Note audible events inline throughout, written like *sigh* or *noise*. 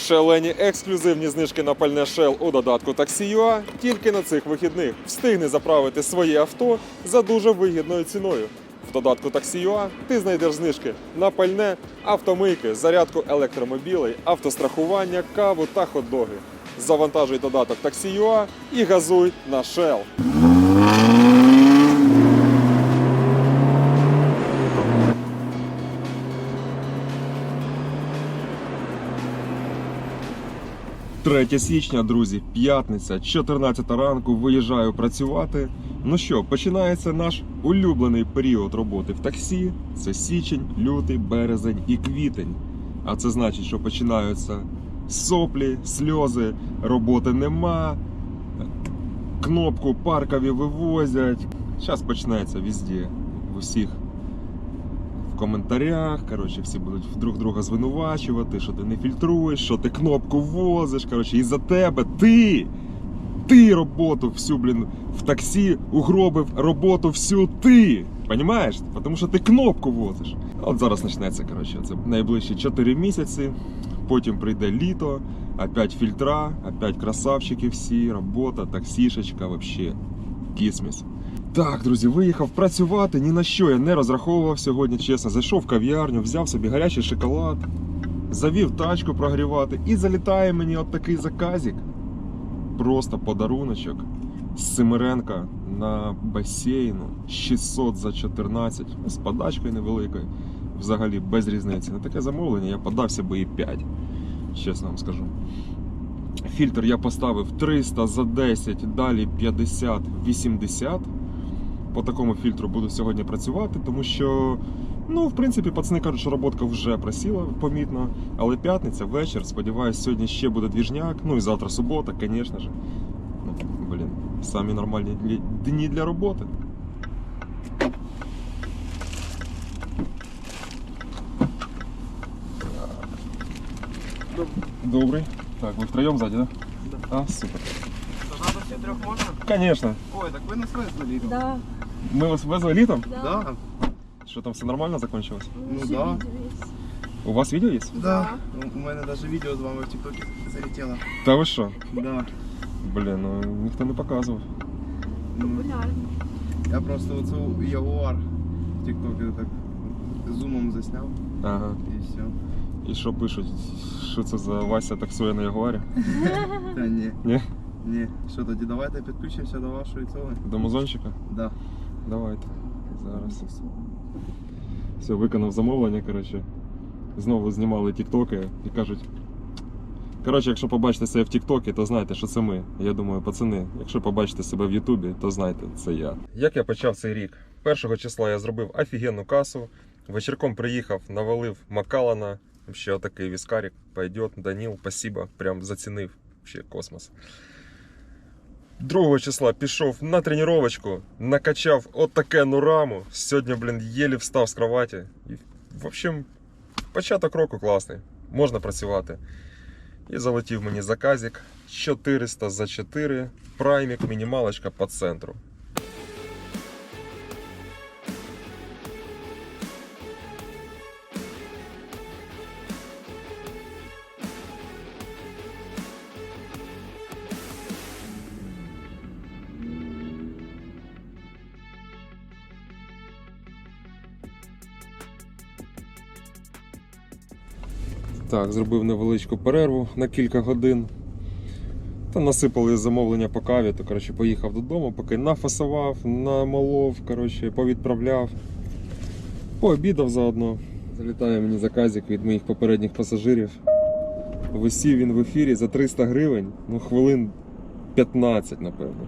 Шалені ексклюзивні знижки на пальне Shell у додатку Taxi.ua тільки на цих вихідних. Встигни заправити своє авто за дуже вигідною ціною. В додатку Taxi.ua ти знайдеш знижки на пальне, автомийки, зарядку електромобілей, автострахування, каву та хот-доги. Завантажуй додаток Taxi.ua і газуй на Shell. Третє січня, друзі, п'ятниця, 14 ранку, виїжджаю працювати. Ну що, починається наш улюблений період роботи в таксі. Це січень, лютий, березень і квітень. А це значить, що починаються соплі, сльози, роботи нема, кнопку паркові вивозять. Зараз почнеться везде, в усіх коментарях. Коротше, всі будуть друг друга звинувачувати, що ти не фільтруєш, що ти кнопку возиш. Коротше, і за тебе ти. Ти роботу всю, блін, в таксі угробив роботу всю ти. Понімаєш? Тому що ти кнопку возиш. От зараз почнеться, коротше, це найближчі 4 місяці. Потім прийде літо, опять фільтра, опять красавчики всі, робота, таксішечка, вообще кісміс. Так, друзі, виїхав працювати. Ні на що я не розраховував сьогодні, чесно. Зайшов в кав'ярню, взяв собі гарячий шоколад, завів тачку прогрівати і залітає мені от такий заказик. Просто подаруночок з Семиренка на басейну 600 за 14 з подачкою невеликою. Взагалі без різниці. На таке замовлення я подався би і 5, чесно вам скажу. Фільтр я поставив 300 за 10, далі 50, 80. По такому фільтру буду сьогодні працювати, тому що, ну, в принципі, пацани кажуть, що роботка вже просіла помітно. Але п'ятниця, вечір, сподіваюсь, сьогодні ще буде двіжняк. Ну і завтра субота, звісно ж. Ну, блін, самі нормальні дні- дні для роботи. Добрый. Так, вы втроем сзади, да? Да. А, супер Надо все трех можно? Конечно. Ой, так вы нас вызвали. Да, Мы вас вызвали летом. да. Да? Что там все нормально закончилось? Мы Ну уже да. виделись. У вас видео есть? Да. У мене даже відео з вами в тіктокі залетіло. Та ви що? Да. Блін, ну ніхто не показував. Ну, Популярно. Я просто оцю Ягуар в тіктокі так зумом засняв Ага. і все. І що пишуть? Що це за Вася таксує на Ягуарі? Та *laughs* ні. Ні? Ні. Що тоді, давайте підключимося до вашої цього. До музончика? Да. Давайте. Зараз. Все, виконав замовлення, коротше. Знову знімали тіктоки і кажуть. Коротше, якщо побачите себе в Тіктокі, то знайте, що це ми. Я думаю, пацани, якщо побачите себе в Ютубі, то знайте, це я. Як я почав цей рік? Першого числа я зробив офігенну касу. Вечірком приїхав, навалив Макалана. Ще отакий віскарик. Пойдет, Даніл, спасибо. Прям зацінив. Ще космос. 2 числа пішов на тренувачку, накачав отакену раму. Сьогодні, блін, єлі встав з кроваті. І, в общем, початок року класний. Можна працювати. І залетів мені заказик 400 за 4, праймік, мінімалочка по центру. Так, зробив невеличку перерву на кілька годин. Та насипали замовлення по каві, то коротше, поїхав додому, поки нафасував, намолов, коротше, повідправляв. Пообідав заодно. Залітає мені заказик від моїх попередніх пасажирів. Висів він в ефірі за 300 гривень, ну хвилин 15, напевно.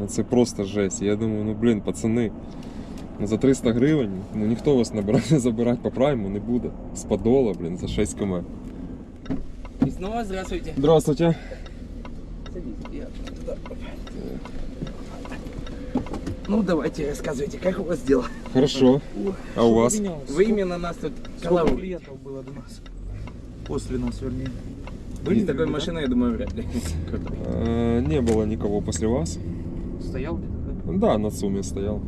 Ну це просто жесть. Я думаю, ну блін, пацани. За 300 гривень ну, ніхто вас набирати, *laughs* забирати по прайму не буде. З подола, блін, за 6 км. И снова здравствуйте. Здравствуйте. Ну, давайте, рассказывайте, как у вас дела? Хорошо. А у вас? Вы именно нас тут Сколько коловали. клиентов было до нас? После нас, вернее. Были Были, такой да? машиной, я думаю, вряд ли. Э, Не было никого после вас. Стоял где-то, да? Да, на ЦУМе стоял.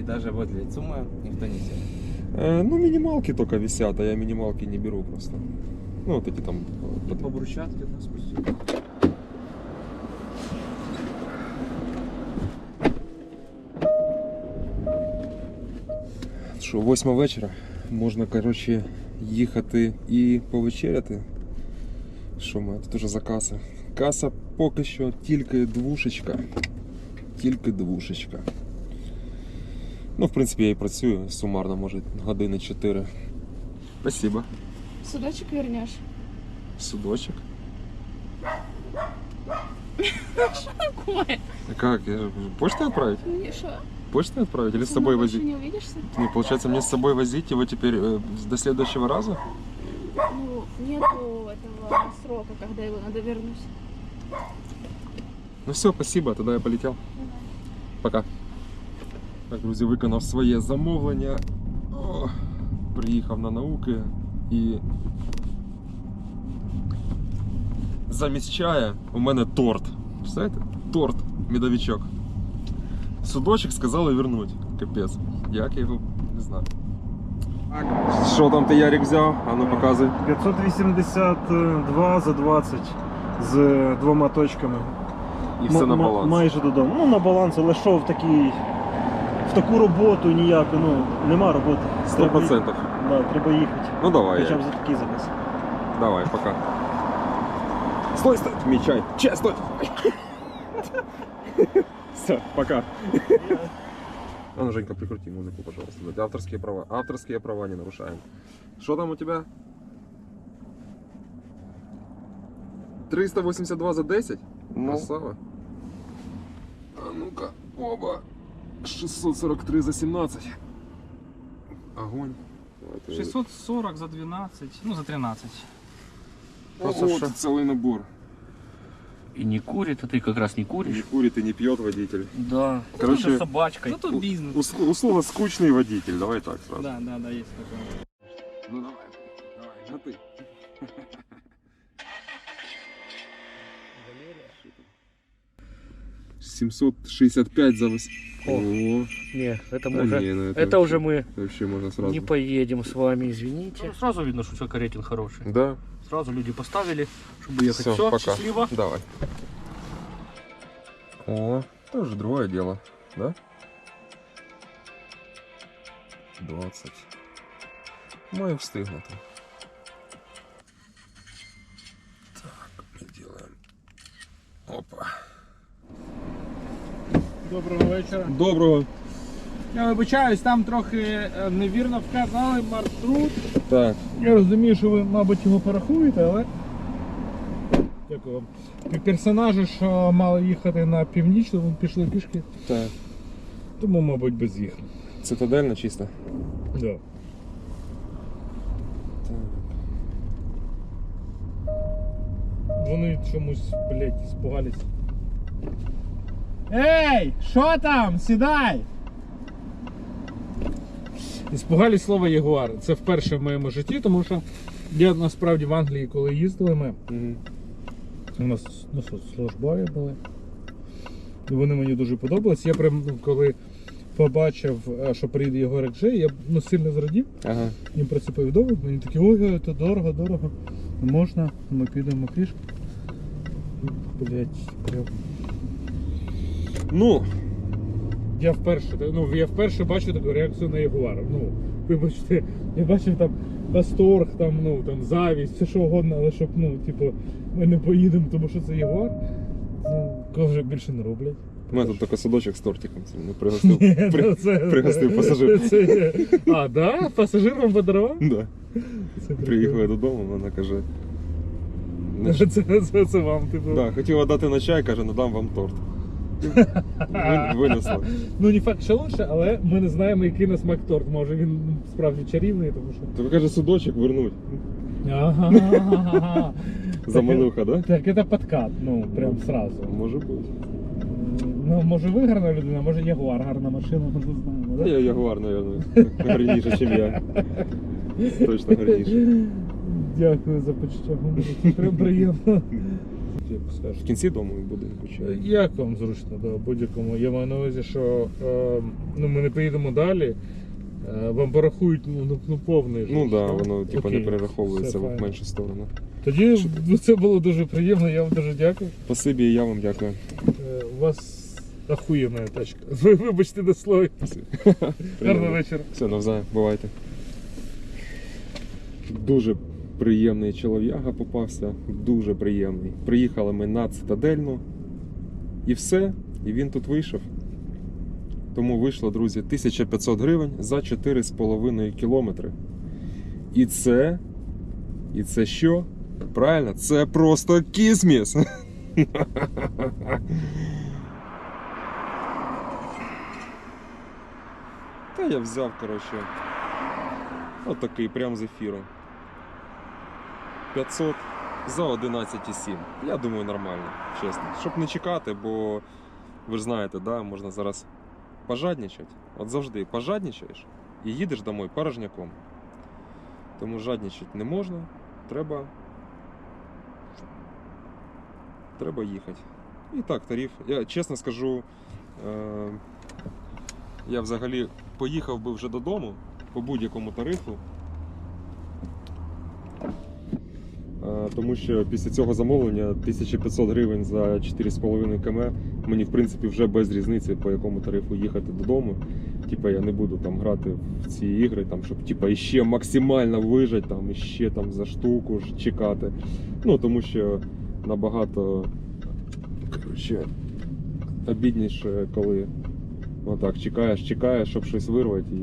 И даже возле ЦУМа никто не сел. Э, ну, минималки только висят, а я минималки не беру просто. Ну, вот эти там... э, под- По брусчатке нас спустили. Що, восьма вечора. Можна, коротше, їхати і повечеряти. Що ми тут уже за каса? Каса поки що тільки двушечка. Тільки двушечка. Ну, в принципі, я і працюю сумарно, може, години 4. Спасибо. Судочек вернешь. Судочек. Такое. Как? Я... Почтой отправить? Миша, Почтой отправить или с со собой больше возить? не увидишься? Не, получается, мне с собой возить его теперь э, до следующего раза? Ну, нету этого срока, когда его надо вернуть. Ну все, спасибо, тогда я полетел. Пока. Так, друзі, виконав своє замовлення. О, приїхав на науки і. Замість чая у мене торт. Представляєте? Торт, медовичок. Судочок сказали вернуть. Капець. Як я його не знаю. Що там ти Ярик взяв? А ну показуй. 582 за 20 з двома точками. І все на баланс. Майже додому. Ну, на баланс, але що в такий. В таку роботу ніяку, ну, нема роботи. Сто Треба, процентів. да, треба їхати. Ну давай. Хоча б Ярик. за такий заказ. Давай, пока. Стой, стой! Мій чай. Чай, стой! Все, пока. А ну, Женька, прикрути музыку, пожалуйста. Да, Авторские права. Авторские права не нарушаем. Что там у тебя? 382 за 10? Красава. А ну-ка, оба. 643 за 17. Огонь. Давай, ты- 640 за 12, ну за 13. Ого, тут целый набор. И не курит, а ты как раз не Не куришь. курит и не пьет водитель. Да. Короче, Тоже с собачкой. Ну тут бизнес. Ус- условно скучный водитель, давай так сразу. Да, да, да, есть такое. Ну давай, давай, на ты. 765 за вось. О, О, Не, это мы да уже, не, ну это, вообще- уже мы Вообще можно сразу. не поедем с вами, извините. Ну, сразу видно, что человек рейтинг хороший. Да, Сразу люди поставили, чтобы ехать. Всё, Все, пока. счастливо. давай. О, тоже другое дело, да? 20. Маю встигнути. Так, делаем. Опа. Доброго вечора. Доброго. Я вибачаюсь, там трохи е, невірно вказали маршрут. Так. Я розумію, що ви, мабуть, його порахуєте, але. Дякую вам. Персонажі, що мали їхати на північну, вони пішли пішки, Так. тому, мабуть, без їх. Цитадельна чисто. Да. Вони чомусь, блядь, испугались. Ей, що там? Сідай! Іспугались слова Ягуар. Це вперше в моєму житті, тому що я насправді в Англії, коли їздили ми, Угу. у нас ну, що, службові були. І вони мені дуже подобались. Я прям ну, коли побачив, е, що приїде Єгорик Джей, я ну, сильно зрадів. Ага. Їм про це повідомив, мені такі, ой, це дорого, дорого. Можна, ми підемо пішки. Блять, прям. Ну, Я вперше, ну, я вперше бачу таку реакцію на Ягуар. Ну, вибачте, я бачив там восторг, там, ну, там, завість, все що угодно, але щоб, ну, типу, ми не поїдемо, тому що це Ягуар. Ну, кого вже більше не роблять. у мене тут тільки садочок з тортиком. Це Не пригостив. Ні, При- ну, це- пригостив пасажир. Це, є. а, да? Пасажир вам подарував? Да. Це Приїхав я додому, вона каже. Це, це, це, це вам, типу. Да, хотіла дати на чай, каже, надам вам торт. Ви- Винесла. Ну, не факт, що лучше, але ми не знаємо, який на смак торт. Може він справді чарівний, тому що. Тобі каже, судочок вернуть. Ага. *laughs* Замануха, да? Так, це подкат, ну, прям сразу. Може бути. Ну, може ви гарна людина, може Ягуар гарна машина, ми не знаємо, да? я Ягуар, мабуть, гарніше, ніж я. Точно гарніше. Дякую за почуття. Прям приємно. Як В кінці дому і будинку чай. Як вам зручно, да, будь-якому. Я маю на увазі, що е, ну, ми не поїдемо далі. Е, Вам порахують ну, ну, ну, повний. ж, Ну так, да, воно типу не Окей, перераховується в файно. меншу сторону. Тоді ну, це було дуже приємно, я вам дуже дякую. Спасибі, і я вам дякую. Е, У вас охуєнна тачка. *laughs* Ви вибачте на слові. Гарного Приємно. вечора. Все, навзаєм, бувайте. Дуже приємний чолов'яга попався, дуже приємний. Приїхали ми на цитадельну і все, і він тут вийшов. Тому вийшло, друзі, 1500 гривень за 4,5 кілометри. І це. І це що? Правильно, це просто кісміс. *laughs* Та я взяв, коротше, отакий прям з ефіру. 500 за 11,7. Я думаю, нормально, чесно. Щоб не чекати, бо ви ж знаєте, да, можна зараз пожадничати. От завжди пожадничаєш і їдеш домой порожняком. Тому жадничати не можна, треба. Треба їхати. І так, тариф. Я чесно скажу, е, я взагалі поїхав би вже додому по будь-якому тарифу. Тому що після цього замовлення 1500 гривень за 4,5 км мені в принципі вже без різниці по якому тарифу їхати додому. Типа я не буду там грати в ці ігри, там, щоб типа іще максимально вижати, там, іще там за штуку ж чекати. Ну тому що набагато коротше, обідніше, коли отак чекаєш, чекаєш, щоб щось вирвати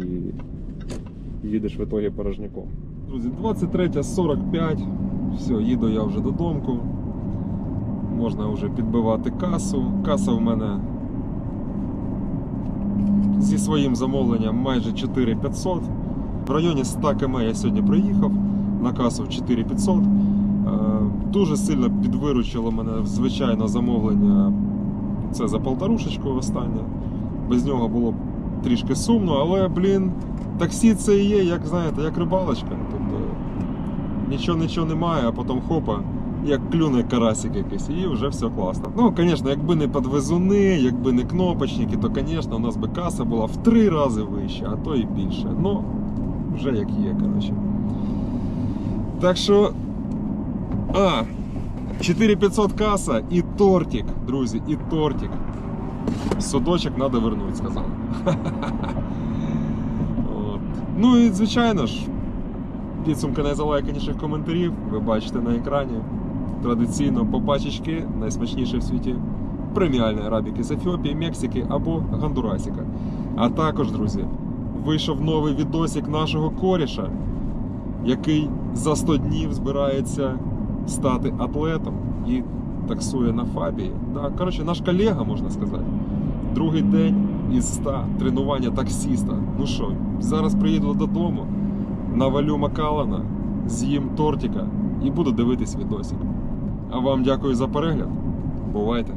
і їдеш в итогі порожняком. Друзі, 23.45. Все, їду я вже додому. Можна вже підбивати касу. Каса в мене зі своїм замовленням майже 4500. В районі 100 км я сьогодні приїхав на касу 4500. Е, Дуже сильно підвиручило мене звичайно замовлення. Це за полторушечку останнє. Без нього було трішки сумно, але, блін, таксі це і є, як знаєте, як рибалочка. Нічого нічого немає, а потім хопа, як клюне карасик якийсь, і вже все класно. Ну, звісно, якби не подвезуни, якби не кнопочники, то, звісно, у нас би каса була в три рази вища, а то і більше. Ну, вже як є, коротше. Так що. А, 4500 каса і тортик, друзі, і тортик. Судочок треба вернути, сказали. *laughs* От. Ну і звичайно ж, підсумки найзалайканіших коментарів ви бачите на екрані. Традиційно по пачечки найсмачніші в світі преміальні арабіки з Ефіопії, Мексики або Гондурасіка. А також, друзі, вийшов новий відосик нашого коріша, який за 100 днів збирається стати атлетом і таксує на фабії. Да, коротше, наш колега, можна сказати. Другий день із 100 тренування таксіста. Ну що, зараз приїду додому, навалю Макалана, з'їм тортика і буду дивитись відосик. А вам дякую за перегляд. Бувайте!